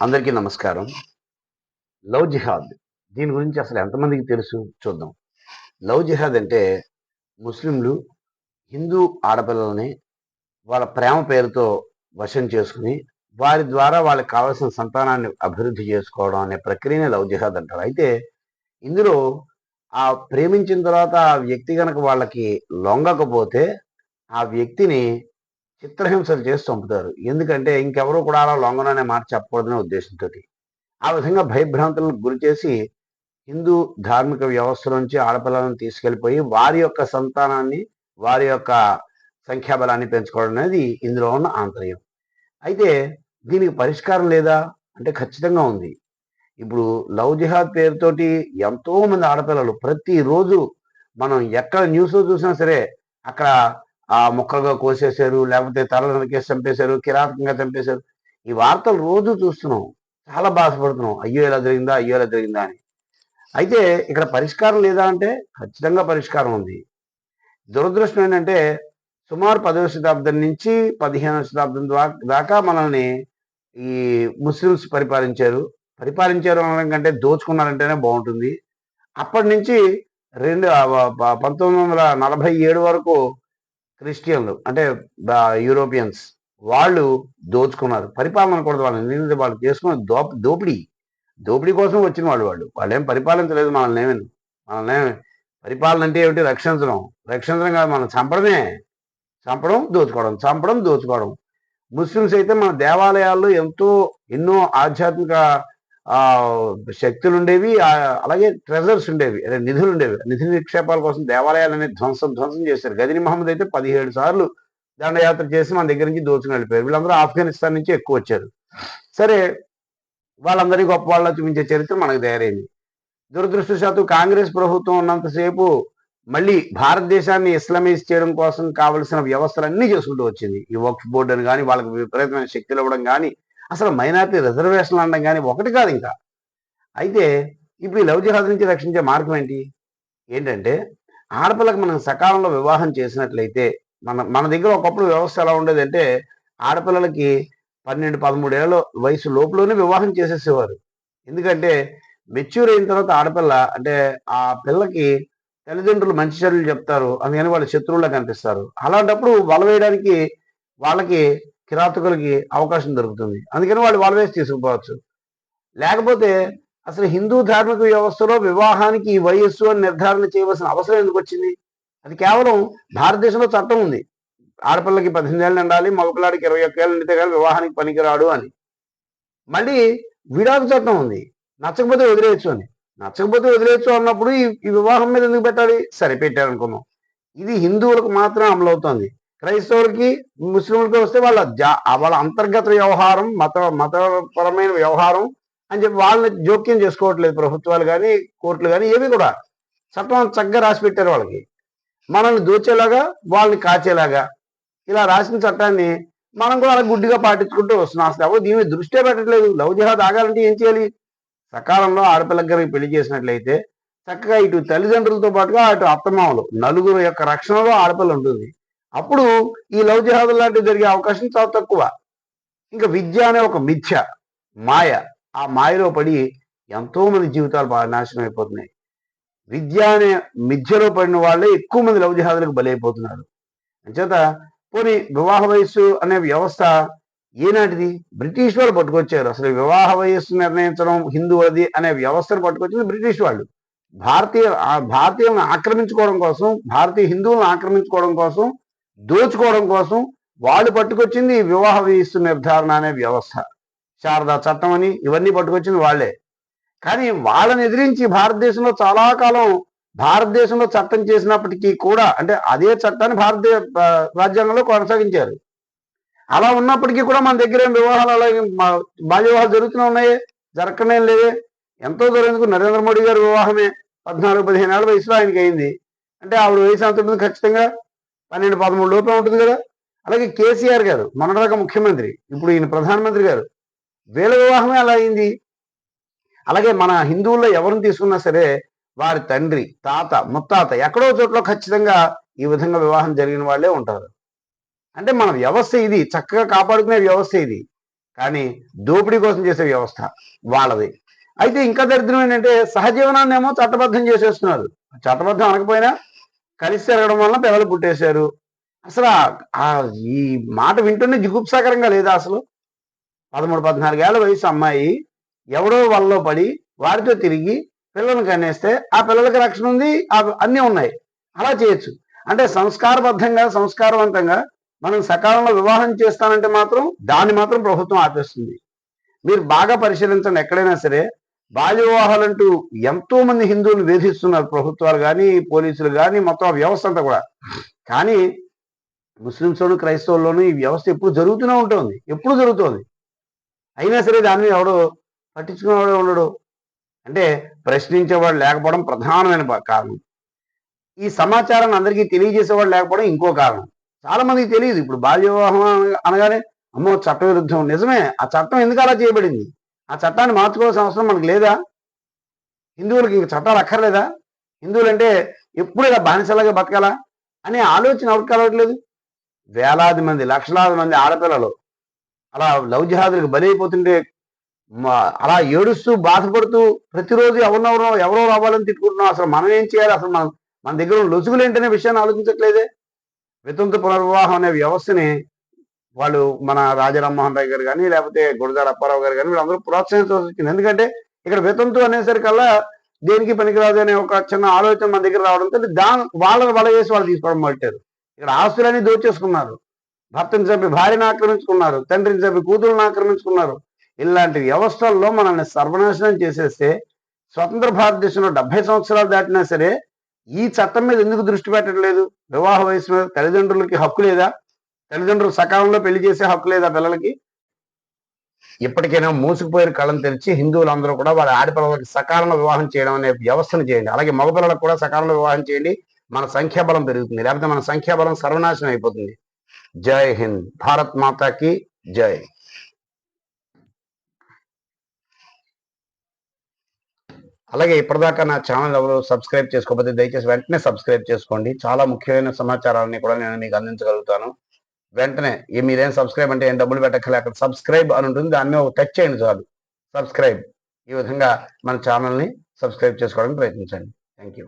అందరికీ నమస్కారం. లవ్ జిహాద్ దీని గురించి అసలు ఎంతమందికి తెలుసు? చూద్దాం. లవ్ జిహాద్ అంటే ముస్లింలు హిందూ ఆడపిల్లల్ని వాళ్ళ ప్రేమ పేరుతో వశం చేసుకుని వారి ద్వారా వాళ్ళకి కావాల్సిన సంతానాన్ని అభివృద్ధి చేసుకోవడం అనే ప్రక్రియనే లవ్ జిహాద్ అంటారు. అయితే ఇందులో ఆ ప్రేమించిన తర్వాత ఆ వ్యక్తి కనుక వాళ్ళకి లొంగకపోతే ఆ వ్యక్తిని చిత్రహింసలు చేసి చంపుతారు ఎందుకంటే ఇంకెవరూ కూడా అలా లొంగననే మాట చెప్పకూడదనే ఉద్దేశంతో ఆ విధంగా భయభ్రాంతులకు గురి చేసి హిందూ ధార్మిక వ్యవస్థ నుంచి ఆడపిల్లలను తీసుకెళ్ళిపోయి వారి యొక్క సంతానాన్ని వారి యొక్క సంఖ్యాబలాన్ని పెంచుకోవడం అనేది ఇందులో ఉన్న ఆంతర్యం. అయితే దీనికి పరిష్కారం లేదా? అంటే ఖచ్చితంగా ఉంది. ఇప్పుడు లవ్ జిహాద్ పేరుతోటి ఎంతో మంది ఆడపిల్లలు ప్రతిరోజు మనం ఎక్కడ న్యూస్లో చూసినా సరే అక్కడ ఆ ముక్కగా కోసేశారు లేకపోతే తల నరికేసి చంపేశారు కిరాతకంగా చంపేశారు. ఈ వార్తలు రోజు చూస్తున్నాం. చాలా బాధపడుతున్నాం. అయ్యో ఇలా జరిగిందా? అయ్యో ఇలా జరిగిందా అని. అయితే ఇక్కడ పరిష్కారం లేదా అంటే ఖచ్చితంగా పరిష్కారం ఉంది. దురదృష్టం ఏంటంటే సుమారు పదవ శతాబ్దం నుంచి పదిహేనవ శతాబ్దం దాకా మనల్ని ఈ ముస్లిమ్స్ పరిపాలించారు. పరిపాలించారు అనడం కంటే దోచుకున్నారంటేనే బాగుంటుంది. అప్పటి నుంచి రెండు పంతొమ్మిది వందల నలభై ఏడు వరకు క్రిస్టియన్లు అంటే యూరోపియన్స్ వాళ్ళు దోచుకున్నారు. పరిపాలన కూడా వాళ్ళు ఎందుకంటే వాళ్ళు చేసుకున్న దో దోపిడీ. దోపిడీ కోసం వచ్చిన వాళ్ళు వాళ్ళు. వాళ్ళు ఏం పరిపాలించలేదు మనల్ని ఏమి. మనల్ని ఏమి. పరిపాలన అంటే ఏమిటి? రక్షించడం. రక్షించడం కాదు మనం చంపడమే. చంపడం దోచుకోవడం. చంపడం దోచుకోవడం. ముస్లిమ్స్ అయితే మన దేవాలయాల్లో ఎంతో ఎన్నో ఆధ్యాత్మిక శక్తులు ఉండేవి అలాగే ట్రెజర్స్ ఉండేవి అదే నిధులు ఉండేవి నిధి నిక్షేపాల కోసం దేవాలయాలని ధ్వంసం ధ్వంసం చేశారు. గదిని మహమ్మద్ అయితే పదిహేడు సార్లు దండయాత్ర చేసి మన దగ్గర నుంచి దోచుకుని వెళ్ళిపోయారు. వీళ్ళందరూ ఆఫ్ఘనిస్తాన్ నుంచి ఎక్కువ వచ్చారు. సరే వాళ్ళందరినీ గొప్ప వాళ్ళ చూపించే చరిత్ర మనకు తయారైంది. దురదృష్టశాత్తు కాంగ్రెస్ ప్రభుత్వం ఉన్నంతసేపు మళ్ళీ భారతదేశాన్ని ఇస్లామైజ్ చేయడం కోసం కావలసిన వ్యవస్థలన్నీ చేసుకుంటూ వచ్చింది. ఈ వక్ఫ్ బోర్డు అని కానీ వాళ్ళకి విపరీతమైన శక్తులు ఇవ్వడం కానీ అసలు మైనార్టీ రిజర్వేషన్లు అనడం కానీ ఒకటి కాదు ఇంకా. అయితే ఇప్పుడు ఈ లవ్ జిహాద్ నుంచి రక్షించే మార్గం ఏంటి? ఏంటంటే ఆడపిల్లకి మనం సకాలంలో వివాహం చేసినట్లయితే మన మన దగ్గర ఒకప్పుడు వ్యవస్థ ఎలా ఉండేదంటే ఆడపిల్లలకి పన్నెండు పదమూడు వయసు లోపలనే వివాహం చేసేసేవారు. ఎందుకంటే మెచ్యూర్ అయిన తర్వాత ఆడపిల్ల అంటే ఆ పిల్లకి తల్లిదండ్రులు మంచి చర్యలు చెప్తారు అందుకని వాళ్ళు శత్రువులా కనిపిస్తారు. అలాంటప్పుడు వల వేయడానికి వాళ్ళకి కిరాతకులకి అవకాశం దొరుకుతుంది. అందుకని వాళ్ళు వాళ్ళ వేసి తీసుకుపోవచ్చు. లేకపోతే అసలు హిందూ ధార్మిక వ్యవస్థలో వివాహానికి ఈ వయస్సు అని నిర్ధారణ చేయవలసిన అవసరం ఎందుకు వచ్చింది? అది కేవలం భారతదేశంలో చట్టం ఉంది. ఆడపిల్లకి పద్దెనిమిది ఏళ్ళు ఉండాలి మగపిల్లాడికి ఇరవై ఒక్క ఏళ్ళు నిండితే కానీ వివాహానికి పనికిరాడు అని. మళ్ళీ విడాకు చట్టం ఉంది. నచ్చకపోతే వదిలేయచ్చు అని. నచ్చకపోతే వదిలేయచ్చు అన్నప్పుడు ఈ వివాహం మీద ఎందుకు పెట్టాలి? సరే అనుకున్నాం ఇది హిందువులకు మాత్రం అమలవుతోంది. క్రైస్తవులకి ముస్లింలకి వస్తే వాళ్ళ జా వాళ్ళ అంతర్గత వ్యవహారం మత మతపరమైన వ్యవహారం అని చెప్పి వాళ్ళని జోక్యం చేసుకోవట్లేదు ప్రభుత్వాలు కానీ కోర్టులు కానీ ఏవి కూడా. చట్టం చక్కగా రాసి పెట్టారు వాళ్ళకి. మనల్ని దోచేలాగా వాళ్ళని కాచేలాగా. ఇలా రాసిన చట్టాన్ని మనం కూడా అలా గుడ్డిగా పాటించుకుంటూ వస్తున్నాం. అసలు ఎవరు దీని మీద దృష్టే పెట్టట్లేదు. లవ్ జిహాద్ ఆగాలంటే ఏం చేయాలి? సకాలంలో ఆడపిల్లకి గారికి పెళ్ళి చేసినట్లయితే చక్కగా ఇటు తల్లిదండ్రులతో పాటుగా అటు అత్తమామలు నలుగురు యొక్క రక్షణలో ఆడపిల్ల ఉంటుంది. అప్పుడు ఈ లవ్ జిహాద్ లాంటివి జరిగే అవకాశం చాలా తక్కువ. ఇంకా విద్య అనే ఒక మిథ్య మాయ ఆ మాయలో పడి ఎంతో మంది జీవితాలు బాగా నాశనం అయిపోతున్నాయి. విద్య అనే మిథ్యలో పడిన వాళ్ళే ఎక్కువ మంది లవ్ జిహాదులకు బలైపోతున్నారు. అంచేత పోనీ వివాహ వయస్సు అనే వ్యవస్థ ఏనాటిది? బ్రిటిష్ వాళ్ళు పట్టుకొచ్చారు. అసలు వివాహ వయస్సు నిర్ణయించడం హిందువులది అనే వ్యవస్థను పట్టుకొచ్చింది బ్రిటిష్ వాళ్ళు. భారతీయ ఆ భారతీయులను ఆక్రమించుకోవడం కోసం భారతీయ హిందువులను ఆక్రమించుకోవడం కోసం దోచుకోవడం కోసం వాళ్ళు పట్టుకొచ్చింది ఈ వివాహ వయస్సు నిర్ధారణ అనే వ్యవస్థ. శారదా చట్టం అని ఇవన్నీ పట్టుకొచ్చింది వాళ్ళే. కానీ వాళ్ళని ఎదిరించి భారతదేశంలో చాలా కాలం భారతదేశంలో చట్టం చేసినప్పటికీ కూడా అంటే అదే చట్టాన్ని భారతీయ రాజ్యాంగంలో కొనసాగించారు. అలా ఉన్నప్పటికీ కూడా మన దగ్గర ఏం వివాహాలు అలాగే మా- బాల్య వివాహాలు జరుగుతూనే ఉన్నాయి జరగనే లేవే ఎంతో దూరం నరేంద్ర మోడీ గారి వివాహమే పద్నాలుగు పదిహేను ఏళ్ళ వయసులో ఆయనకి అయింది. అంటే ఆవిడ వయసు అంత ఖచ్చితంగా. పన్నెండు పదమూడు లోపల ఉంటుంది కదా? అలాగే కేసీఆర్ గారు మొన్నటిదాకా ముఖ్యమంత్రి ఇప్పుడు ఈయన ప్రధానమంత్రి గారు వీళ్ళ వివాహమే అలా అయింది. అలాగే మన హిందువుల్లో ఎవరిని తీసుకున్నా సరే వారి తండ్రి తాత ముత్తాత ఎక్కడో చోట్ల ఖచ్చితంగా ఈ విధంగా వివాహం జరిగిన వాళ్ళే ఉంటారు. అంటే మన వ్యవస్థ ఇది చక్కగా కాపాడుకునే వ్యవస్థ ఇది. కానీ దోపిడీ కోసం చేసే వ్యవస్థ వాళ్ళది. అయితే ఇంకా దరిద్రం ఏంటంటే సహజీవనాన్ని ఏమో చట్టబద్ధం చేసేస్తున్నారు. చట్టబద్ధం అనకపోయినా కలిసి తిరగడం వలన పిల్లలు పుట్టేశారు. అసలు ఈ మాట వింటూనే జిగుప్సాకరంగా లేదా అసలు. పదమూడు పద్నాలుగేళ్ళ వయసు అమ్మాయి ఎవడో వాళ్ళలో పడి వారితో తిరిగి పిల్లలను కనేస్తే ఆ పిల్లలకి రక్షణ ఉంది అన్నీ ఉన్నాయి. అలా చేయొచ్చు. అంటే సంస్కారబద్ధంగా సంస్కారవంతంగా మనం సకాలంలో వివాహం చేస్తానంటే మాత్రం దాన్ని మాత్రం ప్రభుత్వం ఆపేస్తుంది. మీరు బాగా పరిశీలించండి ఎక్కడైనా సరే. బాల్య వివాహాలంటూ ఎంతో మంది హిందువులు వేధిస్తున్నారు ప్రభుత్వాలు కానీ పోలీసులు కానీ మొత్తం ఆ వ్యవస్థ అంతా కూడా. కానీ ముస్లింస్లోను క్రైస్తవుల్లోనూ ఈ వ్యవస్థ ఎప్పుడు జరుగుతూనే ఉంటుంది. ఎప్పుడు జరుగుతోంది? అయినా సరే దాన్ని ఎవడు పట్టించుకునేవాడు ఉండడు. అంటే ప్రశ్నించేవాడు లేకపోవడం ప్రధానమైన కారణం. ఈ సమాచారాన్ని అందరికీ తెలియజేసేవాడు లేకపోవడం ఇంకో కారణం. చాలా మందికి తెలియదు. ఇప్పుడు బాల్య వివాహం అనగానే అమ్మో చట్ట విరుద్ధం నిజమే ఆ చట్టం ఎందుకు అలా చేయబడింది? ఆ చట్టాన్ని మార్చుకోవాల్సిన అవసరం మనకు లేదా? హిందువులకి ఇంక చట్టాలు అక్కర్లేదా? హిందువులు అంటే ఎప్పుడు ఇలా బానిసలాగా బతకాలా? అనే ఆలోచన ఎవరికి కలవట్లేదు? వేలాది మంది లక్షలాది మంది ఆడపిల్లలు అలా లవ్ జిహాదులకు బలైపోతుంటే మా- అలా ఏడుస్తూ బాధపడుతూ ప్రతిరోజు ఎవరినెవరో ఎవరో రావాలని తిట్టుకుంటున్నాం. అసలు మనం ఏం చేయాలి? అసలు మనం మన దగ్గర ఉన్న లొసుగులు ఏంటనే విషయాన్ని ఆలోచించట్లేదే? వితంతు పునర్వివాహం అనే వ్యవస్థని వాళ్ళు మన రాజరామ్మోహన్ రాయ్ గారు కానీ లేకపోతే గురజాడ అప్పారావు గారు కానీ వీళ్ళందరూ ప్రోత్సహించవలసి వచ్చింది. ఎందుకంటే ఇక్కడ వితంతు అనేసరికల్లా దేనికి పనికిరాదు అనే ఒక చిన్న ఆలోచన మన దగ్గర రావడంతో దాని వాళ్ళని వల వేసి వాళ్ళు తీసుకోవడం మొదలెట్టారు ఇక్కడ ఆస్తులన్నీ దోచేసుకున్నారు. భర్తని చంపి భార్యను ఆక్రమించుకున్నారు తండ్రిని చంపి కూతురుని ఆక్రమించుకున్నారు. ఇలాంటి వ్యవస్థల్లో మనల్ని సర్వనాశనం చేసేస్తే స్వతంత్ర భారతదేశంలో డెబ్బై సంవత్సరాలు దాటినా సరే ఈ చట్టం మీద ఎందుకు దృష్టి పెట్టట్లేదు? వివాహ వయసు మీద తల్లిదండ్రులకి హక్కు లేదా? తల్లిదండ్రులు సకాలంలో పెళ్ళి చేసే హక్కు లేదా పిల్లలకి? ఇప్పటికైనా మూసుకుపోయిన కళ్ళం తెరిచి హిందువులందరూ కూడా వాళ్ళ ఆడపిల్లలకి సకాలంలో వివాహం చేయడం అనే వ్యవస్థను చేయండి. అలాగే మగపిల్లలకు కూడా సకాలంలో వివాహం చేయండి. మన సంఖ్యాబలం పెరుగుతుంది. లేకపోతే మన సంఖ్యాబలం సర్వనాశనం అయిపోతుంది. జై హింద్. భారత్ మాతాకి జై. అలాగే ఇప్పటిదాకా నా ఛానల్ ఎవరు సబ్స్క్రైబ్ చేసుకోకపోతే దయచేసి వెంటనే సబ్స్క్రైబ్ చేసుకోండి. చాలా ముఖ్యమైన సమాచారాన్ని కూడా నేను మీకు అందించగలుగుతాను. వెంటనే మీరేం సబ్స్క్రైబ్ అంటే ఏం డబ్బులు పెట్టక్కలే అక్కడ సబ్స్క్రైబ్ అని ఉంటుంది. దాని మీద ఒక టచ్ చేయండి చాలు. సబ్స్క్రైబ్ ఈ విధంగా మన ఛానల్ని సబ్స్క్రైబ్ చేసుకోవడానికి ప్రయత్నించండి. Thank you